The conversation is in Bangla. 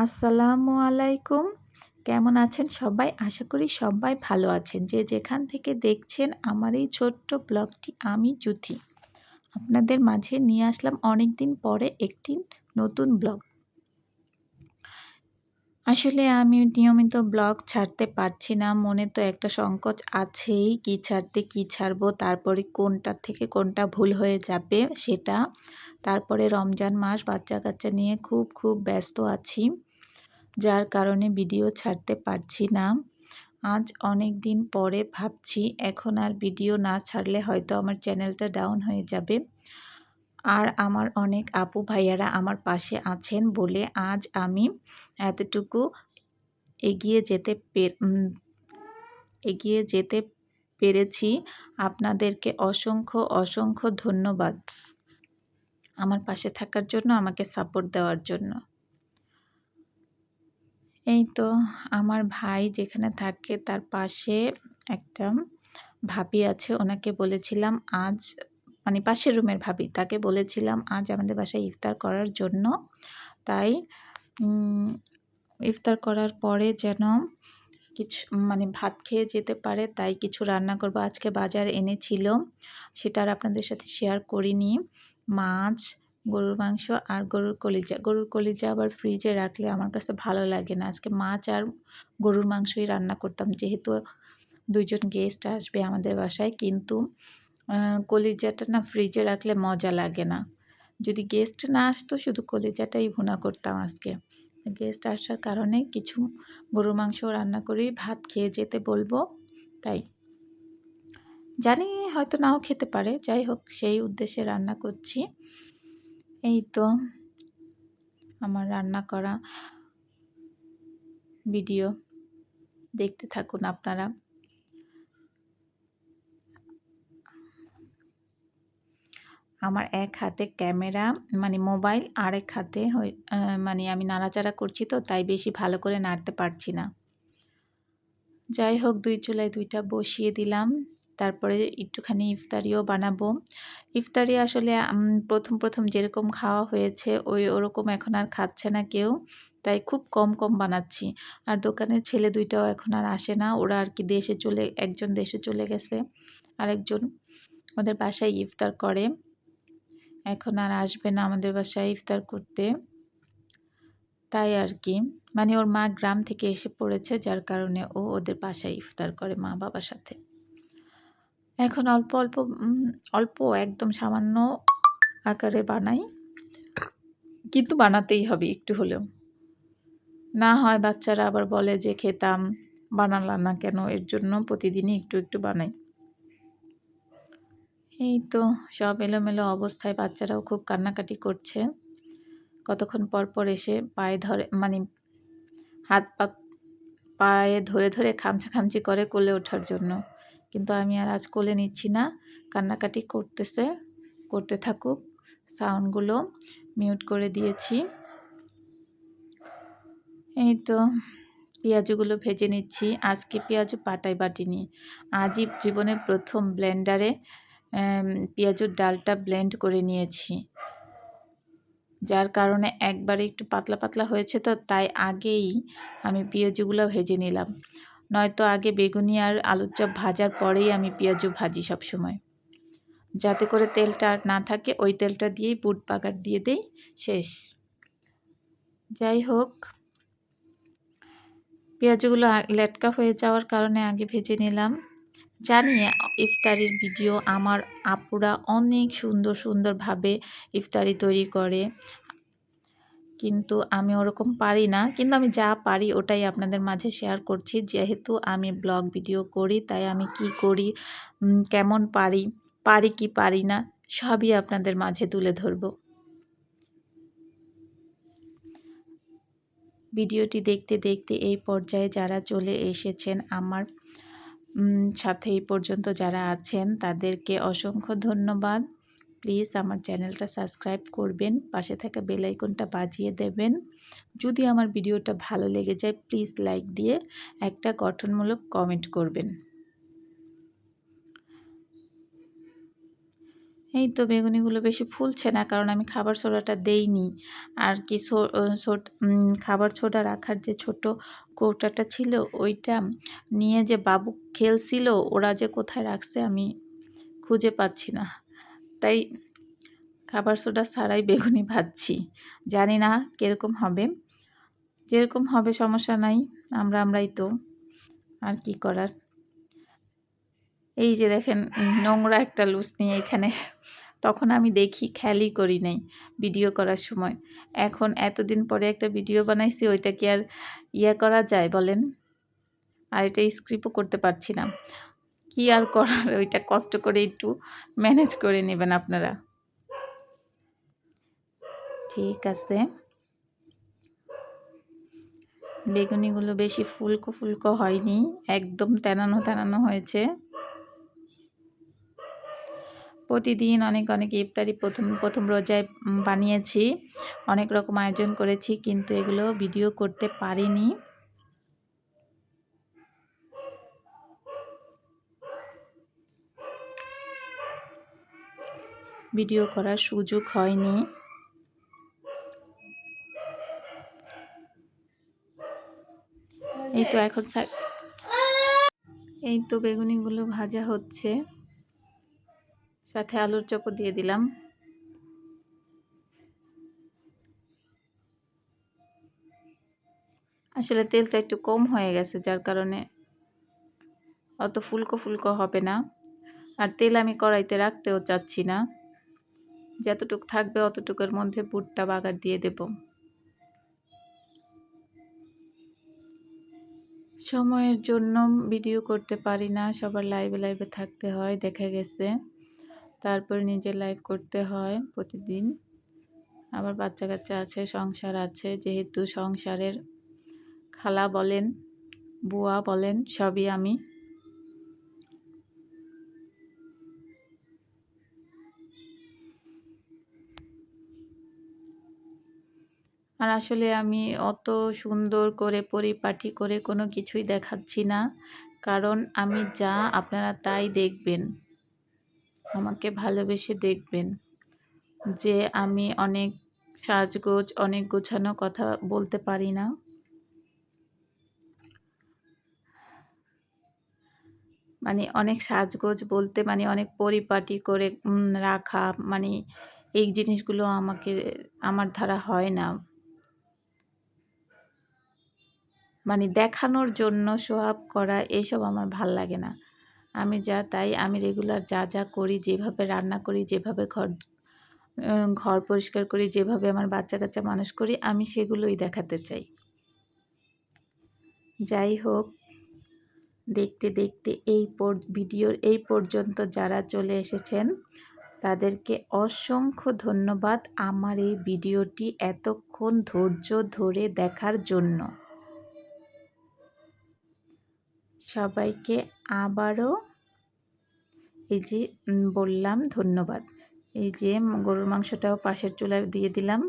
আসসালামু আলাইকুম। কেমন আছেন সবাই? আশা করি সবাই ভালো আছেন। যে যেখান থেকে দেখছেন আমার এই ছোট্ট ব্লগটি আমি জুথি আপনাদের মাঝে নিয়ে আসলাম অনেক দিন পরে একটি নতুন ব্লগ। আসলে আমি নিয়মিত ব্লগ ছাড়তে পারছি না। মনে তো একটা সংকোচ আছেই কি ছাড়তে, কি ছাড়বো, তারপরে কোনটা থেকে কোনটা ভুল হয়ে যাবে সেটা। তারপরে রমজান মাস বাচ্চা কাচ্চা নিয়ে খুব খুব ব্যস্ত আছি। যার কারণে ভিডিও ছাড়তে পারছি না। আজ অনেক দিন পরে ভাবছি, এখন আর ভিডিও না ছাড়লে হয়তো আমার চ্যানেলটা ডাউন হয়ে যাবে। আর আমার অনেক আপু ভাইয়ারা আমার পাশে আছেন বলে আজ আমি এতটুকু এগিয়ে যেতে এগিয়ে যেতে পেরেছি। আপনাদেরকে অসংখ্য অসংখ্য ধন্যবাদ। আমার পাশে থাকার জন্য, আমাকে সাপোর্ট দেওয়ার জন্য। এই তো আমার ভাই যেখানে থাকে তার পাশে একটা ভাবি আছে। ওনাকে বলেছিলাম আজ মানে পাশের রুমের ভাবি, তাকে বলেছিলাম আজ আমাদের বাসায় ইফতার করার জন্য। তাই ইফতার করার পরে যেন কিছু মানে ভাত খেয়ে যেতে পারে, তাই কিছু রান্না করব। আজকে বাজার এনেছিল, সেটা আর আপনাদের সাথে শেয়ার করিনি। মাছ গরুর মাংস আর গরুর কলিজা। গরুর কলিজা আবার ফ্রিজে রাখলে আমার কাছে ভালো লাগে না। আজকে মাছ আর গরুর মাংসই রান্না করতাম। যেহেতু দুইজন গেস্ট আসবে আমাদের বাসায়, কিন্তু কলিজাটা না ফ্রিজে রাখলে মজা লাগে না। যদি গেস্ট না আসতো, শুধু কলিজাটাই ভুনা করতাম আজকে। গেস্ট আসার কারণে কিছু গরুর মাংস রান্না করি ভাত খেয়ে যেতে বলব, তাই। জানি হয়তো নাও খেতে পারে। যাই হোক, সেই উদ্দেশ্যে রান্না করছি। এই তো আমার রান্না করা ভিডিও দেখতে থাকুন আপনারা। আমার এক হাতে ক্যামেরা মানে মোবাইল আর এক হাতে মানে আমি নাড়াচাড়া করছি তো, তাই বেশি ভালো করে নাড়তে পারছি না। যাই হোক, দুই চুলায় দুইটা বসিয়ে দিলাম। তারপরে একটুখানি ইফতারিও বানাবো। ইফতারি আসলে প্রথম প্রথম যেরকম খাওয়া হয়েছে, ওই, ওরকম এখন আর খাচ্ছে না কেউ। তাই খুব কম কম বানাচ্ছি। আর দোকানের ছেলে দুইটাও এখন আর আসে না। ওরা আর কি দেশে চলে, একজন দেশে চলে গেছে, আরেকজন ওদের বাসায় ইফতার করে। এখন আর আসবে না আমাদের বাসায় ইফতার করতে। তাই আর কি। মানে ওর মা গ্রাম থেকে এসে পড়েছে, যার কারণে ও ওদের বাসায় ইফতার করে মা বাবার সাথে। এখন অল্প অল্প অল্প একদম সামান্য আকারে বানাই। কিন্তু বানাতেই হবে একটু হলেও। না হয় বাচ্চারা আবার বলে যে, খেতাম বানালাম না কেন? এর জন্য প্রতিদিনই একটু একটু বানাই। এই তো সব এলোমেলো অবস্থায় বাচ্চারাও খুব কান্নাকাটি করছে। কতক্ষণ পর পর এসে পায়ে ধরে মানে হাত পা, পায়ে ধরে ধরে খামচা খামচি করে কোলে ওঠার জন্য। কিন্তু আমি আর আজ কোলে নিচ্ছি না। কান্নাকাটি করতেছে, করতে থাকুক সাউন্ডগুলো মিউট করে দিয়েছি। এই তো, পেঁয়াজগুলো ভেজে নিচ্ছি। আজকে পেঁয়াজু পাটায় বাটিনি। আজই জীবনের প্রথম ব্লেন্ডারে পেঁয়াজুর ডালটা ব্লেন্ড করে নিয়েছি। যার কারণে একবারে একটু পাতলা পাতলা হয়েছে তো, তাই আগেই আমি পেঁয়াজুগুলো ভেজে নিলাম। নয়তো আগে বেগুনি আর আলুর চপ ভাজার পরেই আমি পেঁয়াজু ভাজি সব সময় যাতে করে তেলটা আর না থাকে, ওই তেলটা দিয়েই বুট পাকার দিয়ে দেই, শেষ। যাই হোক, পেঁয়াজগুলো লেটকা হয়ে যাওয়ার কারণে আগে ভেজে নিলাম। জানি ইফতারির ভিডিও আমার আপুরা অনেক সুন্দর সুন্দরভাবে ইফতারি তৈরি করে। কিন্তু আমি ওরকম পারি না। কিন্তু আমি যা পারি ওটাই আপনাদের মাঝে শেয়ার করছি। যেহেতু আমি ব্লগ ভিডিও করি, তাই আমি কি করি কেমন পারি পারি কি পারি না, সবই আপনাদের মাঝে তুলে ধরব। ভিডিওটি দেখতে দেখতে এই পর্যায়ে যারা চলে এসেছেন, আমার সাথে এই পর্যন্ত যারা আছেন, তাদেরকে অসংখ্য ধন্যবাদ। প্লিজ আমার চ্যানেলটা সাবস্ক্রাইব করবেন, পাশে থাকা বেলাইকনটা বাজিয়ে দেবেন। যদি আমার ভিডিওটা ভালো লেগে যায়, প্লিজ লাইক দিয়ে একটা গঠনমূলক কমেন্ট করবেন। এই তো বেগুনিগুলো বেশি ফুলছে না, কারণ আমি খাবার সোডাটা দেইনি। আর কি খাবার সোডা রাখার যে ছোট কৌটাটা ছিল, ওইটা নিয়ে যে বাবু খেলছিল, ওরা যে কোথায় রাখছে আমি খুঁজে পাচ্ছি না। তাই খাবার সোডা ছাড়াই বেগুনি ভাজছি। জানি না কীরকম হবে। যেরকম হবে সমস্যা নাই, আমরা আমরাই তো। আর কি করার? এই যে দেখেন, নোংরা একটা লুজ নিয়ে এখানে। তখন আমি দেখি, খেয়ালই করি নাই ভিডিও করার সময়। এখন এতদিন পরে একটা ভিডিও বানাইছি, ওইটা কি আর ইয়ে করা যায় বলেন? আর এটা স্ক্রিপ্টও করতে পারছি না। কি আর করার? ওইটা কষ্ট করে একটু ম্যানেজ করে নেবেন আপনারা। ঠিক আছে। বেগুনিগুলো বেশি ফুলকো ফুলকো হয়নি, একদম তেনানো তেনানো হয়েছে। প্রতিদিন অনেক অনেক ইফতারি প্রথম প্রথম রোজায় বানিয়েছি, অনেক রকম আয়োজন করেছি, কিন্তু এগুলো ভিডিও করতে পারিনি। ভিডিও করার সুযোগ হয়নি। এই তো এখন এই তো বেগুনিগুলো ভাজা হচ্ছে। সাথে আলুর চপও দিয়ে দিলাম। আসলে তেলটা একটু কম হয়ে গেছে, যার কারণে অত ফুলকো ফুলকো হবে না। আর তেল আমি কড়াইতে রাখতেও চাচ্ছি না। যতটুক থাকবে অতটুকুর মধ্যে বুটটা বাগার দিয়ে দেব। সময়ের জন্য ভিডিও করতে পারি না, সবার লাইভে লাইভে থাকতে হয়, দেখা গেছে। তারপর নিজে লাইভ করতে হয় প্রতিদিন। আবার বাচ্চা কাচ্চা আছে, সংসার আছে, যেহেতু সংসারের খালা বলেন, বুয়া বলেন, সবই আমি আর আসলে আমি অত সুন্দর করে পরিপাটি করে কোনো কিছুই দেখাচ্ছি না। কারণ আমি যা আপনারা তাই দেখবেন। আমাকে ভালোবেসে দেখবেন। যে আমি অনেক সাজগোজ, অনেক গোছানো কথা বলতে পারি না। মানে অনেক সাজগোজ বলতে মানে অনেক পরিপাটি করে রাখা মানে এই জিনিসগুলো আমাকে, আমার দ্বারা হয় না। মানে দেখানোর জন্য শো আপ করা এইসব আমার ভালো লাগে না। আমি যা তাই, আমি রেগুলার যা যা করি, যেভাবে রান্না করি, যেভাবে ঘর ঘর পরিষ্কার করি, যেভাবে আমার বাচ্চা কাচ্চা মানুষ করি, আমি সেগুলোই দেখাতে চাই। যাই হোক, দেখতে দেখতে এই ভিডিওর এই পর্যন্ত যারা চলে এসেছেন, তাদেরকে অসংখ্য ধন্যবাদ আমার এই ভিডিওটি এতক্ষণ ধৈর্য ধরে দেখার জন্য। সবাইকে আবারও এই যে বললাম ধন্যবাদ। এই যে গরুর মাংসটাও পাশের চুলায় দিয়ে দিলাম।